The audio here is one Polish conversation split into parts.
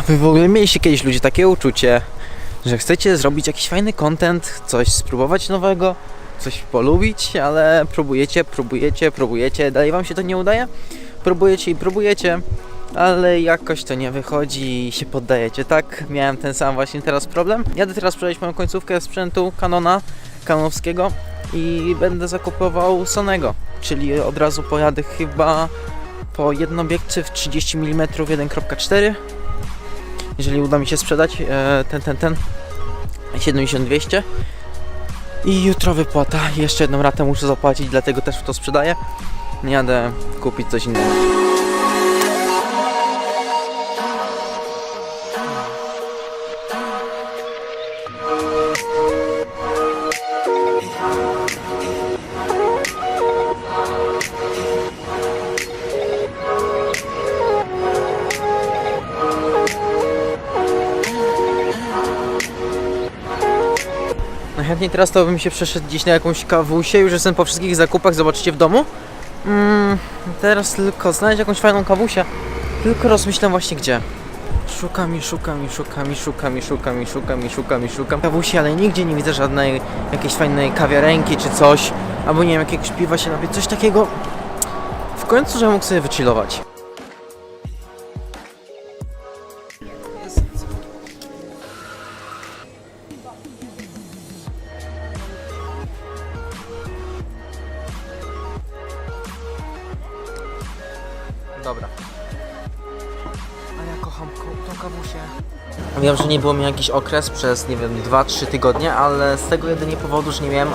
Wy w ogóle mieliście kiedyś ludzie takie uczucie, że chcecie zrobić jakiś fajny content, coś spróbować nowego, coś polubić, ale próbujecie, próbujecie, próbujecie, dalej wam się to nie udaje? Próbujecie i próbujecie, ale jakoś to nie wychodzi i się poddajecie, tak? Miałem ten sam właśnie teraz problem. Jadę teraz sprzedać moją końcówkę sprzętu Canona, kanonowskiego i będę zakupował Sonego, czyli od razu pojadę chyba po jeden obiektyw 30 mm 1.4 jeżeli uda mi się sprzedać e, ten, ten, ten 7200 i jutro wypłata, jeszcze jedną ratę muszę zapłacić, dlatego też to sprzedaję. Jadę kupić coś innego Najchętniej teraz to bym się przeszedł gdzieś na jakąś kawusię, już jestem po wszystkich zakupach, zobaczycie w domu. Mm, teraz tylko znaleźć jakąś fajną kawusię, tylko rozmyślam właśnie gdzie. Szukam i szukam i szukam i szukam i szukam i szukam i szukam i szukam kawusi, ale nigdzie nie widzę żadnej jakiejś fajnej kawiarenki czy coś, albo nie wiem, jakiegoś piwa się napić, coś takiego. W końcu, żebym mógł sobie wychillować. Tą kawusię. Wiem, że nie było mi jakiś okres przez, nie wiem, 2-3 tygodnie, ale z tego jedynie powodu, że nie miałem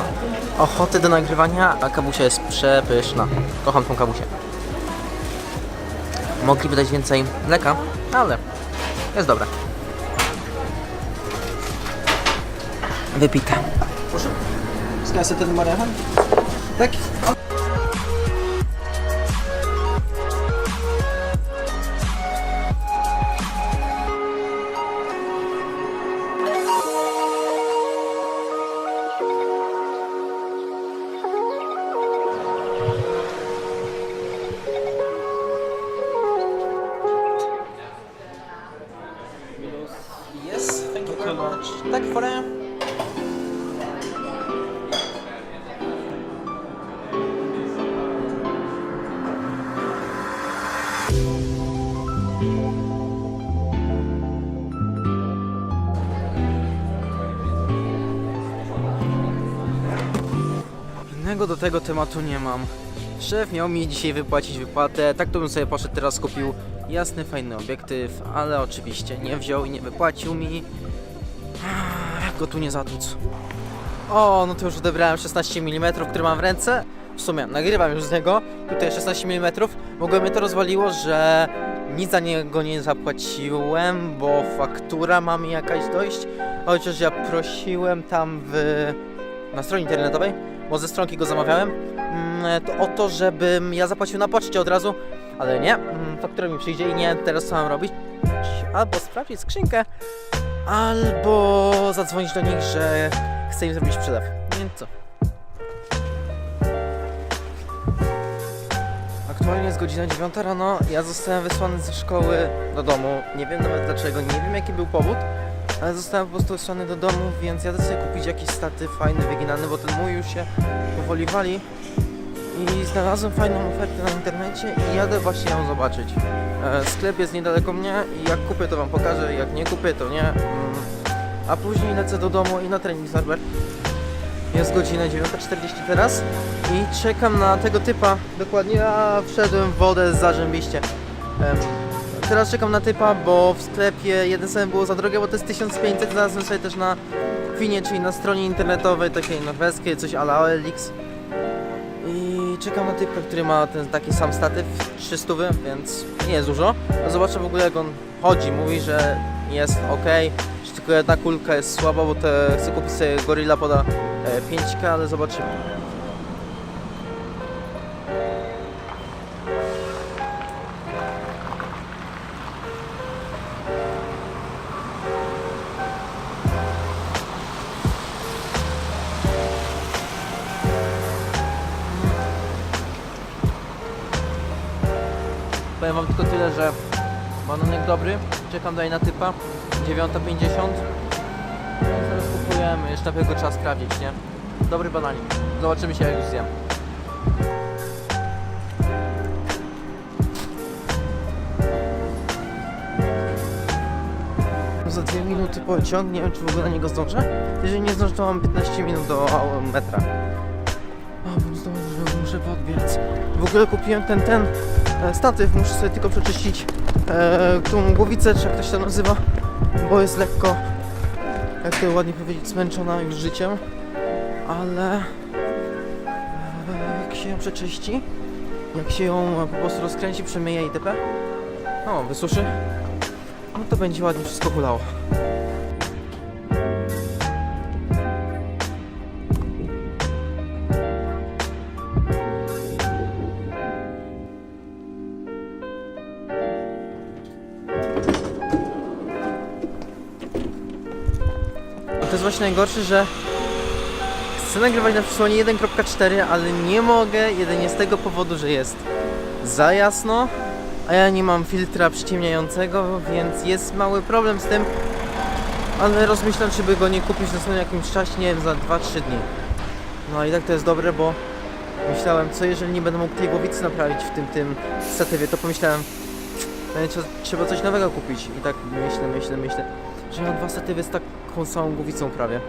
ochoty do nagrywania, a kawusia jest przepyszna. Kocham tą kawusię. Mogliby dać więcej mleka, ale jest dobre. Wypite. Proszę. Zgasę ten mariachan? Tak? Tack för det. Innego do tego tematu nie mam. Szef miał mi dzisiaj wypłacić wypłatę, tak to bym sobie poszedł teraz kupił jasny, fajny obiektyw, ale oczywiście nie wziął i nie wypłacił mi. Jak go tu nie zatłuc? O, no to już odebrałem 16 mm, który mam w ręce. W sumie nagrywam już z niego. Tutaj 16 mm. Mogło mnie to rozwaliło, że nic za niego nie zapłaciłem, bo faktura ma mi jakaś dojść. Chociaż ja prosiłem tam w... na stronie internetowej, bo ze stronki go zamawiałem, mm, to o to, żebym ja zapłacił na poczcie od razu, ale nie, mm, faktura mi przyjdzie i nie, teraz co mam robić? Albo sprawdzić skrzynkę, albo zadzwonić do nich, że chcę im zrobić przelew. Więc co? Aktualnie jest godzina 9 rano, ja zostałem wysłany ze szkoły do domu. Nie wiem nawet dlaczego, nie wiem jaki był powód, ale zostałem po prostu wysłany do domu, więc jadę sobie kupić jakiś statyw fajny, wyginany, bo ten mój już się powoli wali. I znalazłem fajną ofertę na internecie i jadę właśnie ją zobaczyć. E, sklep jest niedaleko mnie i jak kupię to wam pokażę, jak nie kupię to nie. Mm. A później lecę do domu i na trening serwer. Jest godzina 9.40 teraz i czekam na tego typa. Dokładnie ja wszedłem w wodę zarząbiście. Em, teraz czekam na typa, bo w sklepie jeden sam było za drogie, bo to jest 1500. Znalazłem sobie też na Finie, czyli na stronie internetowej takiej norweskiej, coś ala OLX. Czekam na typa, który ma ten taki sam statyw 300, więc nie jest dużo. A zobaczę w ogóle jak on chodzi. Mówi, że jest ok, że tylko jedna kulka jest słaba, bo te, chcę kupić sobie Gorilla poda e, 5K, ale zobaczymy. Powiem wam tylko tyle, że Bananek dobry, czekam dalej na typa. 9.50. No i zaraz kupujemy, jeszcze na trzeba sprawdzić, nie? Dobry bananik. Zobaczymy się jak już zjem. Za dwie minuty pociąg, nie wiem czy w ogóle na niego zdążę. Jeżeli nie zdążę, to mam 15 minut do metra. O, bym zdążył, muszę podbiec. W ogóle kupiłem ten, ten statyw, muszę sobie tylko przeczyścić e, tą głowicę, czy jak to się to nazywa, bo jest lekko, jak to ładnie powiedzieć, zmęczona już życiem, ale e, jak się ją przeczyści, jak się ją e, po prostu rozkręci, przemyje itp., no, wysuszy, no to będzie ładnie wszystko hulało. To jest właśnie najgorsze, że chcę nagrywać na przysłonie 1.4, ale nie mogę jedynie z tego powodu, że jest za jasno, a ja nie mam filtra przyciemniającego, więc jest mały problem z tym, ale rozmyślam, czy by go nie kupić na jakimś czasie, nie wiem, za 2-3 dni. No i tak to jest dobre, bo myślałem, co jeżeli nie będę mógł tej głowicy naprawić w tym, tym statywie, to pomyślałem, trzeba- coś nowego kupić. I tak myślę, myślę, myślę, że mam dwa statywy z taką samą głowicą prawie.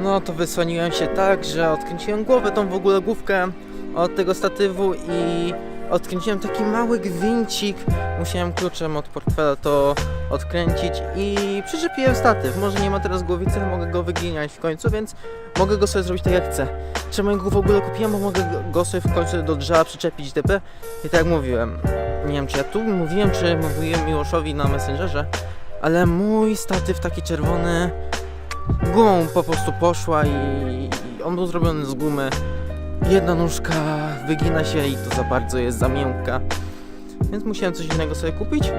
No to wysłoniłem się tak, że odkręciłem głowę, tą w ogóle główkę od tego statywu i odkręciłem taki mały gwincik. Musiałem kluczem od portfela to odkręcić i przyczepiłem statyw. Może nie ma teraz głowicy, mogę go wyginiać w końcu, więc mogę go sobie zrobić tak jak chcę. Czemu go w ogóle kupiłem, bo mogę go sobie w końcu do drzewa przyczepić DP i tak jak mówiłem. Nie wiem czy ja tu mówiłem, czy mówiłem Miłoszowi na Messengerze, ale mój statyw taki czerwony gumą po prostu poszła i, on był zrobiony z gumy. Jedna nóżka wygina się i to za bardzo jest za miękka. Więc musiałem coś innego sobie kupić.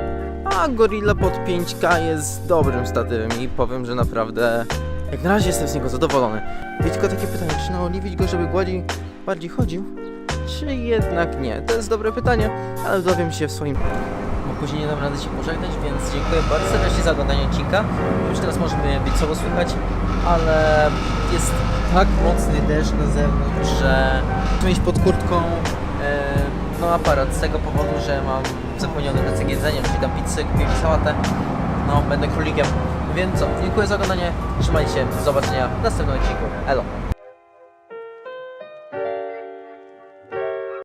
A Gorilla pod 5K jest dobrym statywem i powiem, że naprawdę jak na razie jestem z niego zadowolony. I tylko takie pytanie, czy naoliwić go, żeby gładzi bardziej chodził? Czy jednak nie? To jest dobre pytanie, ale dowiem się w swoim później nie dam rady się pożegnać, więc dziękuję bardzo serdecznie za oglądanie odcinka. Już teraz możemy być słowo słychać, ale jest tak mocny deszcz na zewnątrz, że muszę mieć pod kurtką e, no aparat z tego powodu, że mam zapomniany plecak jedzenia, czyli tam pizzę, kupiłem sałatę. No, będę królikiem. Więc co, dziękuję za oglądanie, trzymajcie się, do zobaczenia w następnym odcinku. Elo!